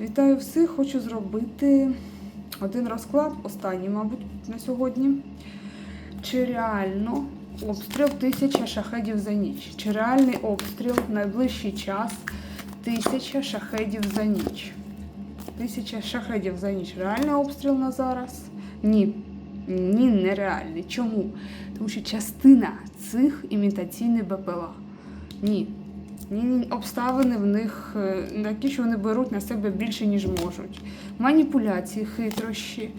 Вітаю всіх! Хочу зробити один розклад, останній, мабуть, на сьогодні. Чи реально обстріл тисяча шахедів за ніч? Чи реальний обстріл в найближчий час тисяча шахедів за ніч? Тисяча шахедів за ніч. Реальний обстріл на зараз? Ні. Ні, нереальний. Чому? Тому що частина цих імітаційних БПЛА. Ні. Обставини в них е, такі, що вони беруть на себе більше, ніж можуть. Маніпуляції, хитрощі.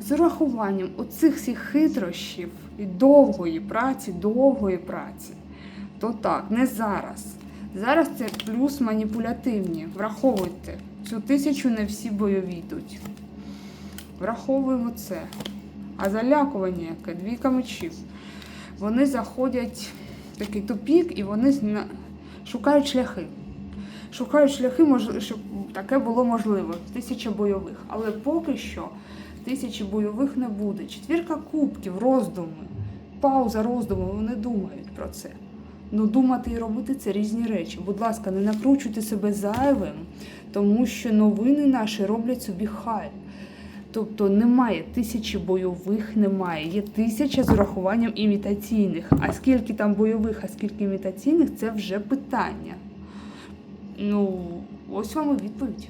З урахуванням оцих всіх хитрощів і довгої праці, довгої праці. То так, не зараз. Зараз це плюс маніпулятивні. Враховуйте. Цю тисячу не всі бойові йдуть. Враховуємо це. А залякування яке? Двійка мечів. Вони заходять в такий тупік і вони шукають шляхи. Шукають шляхи, щоб таке було можливо. Тисяча бойових. Але поки що тисячі бойових не буде. Четвірка кубків, роздуми, пауза роздуму, вони думають про це. Ну, думати і робити це різні речі. Будь ласка, не накручуйте себе зайвим, тому що новини наші роблять собі хай. Тобто немає тисячі бойових, немає. Є тисяча з урахуванням імітаційних. А скільки там бойових, а скільки імітаційних це вже питання. Ну, ось вам і відповідь.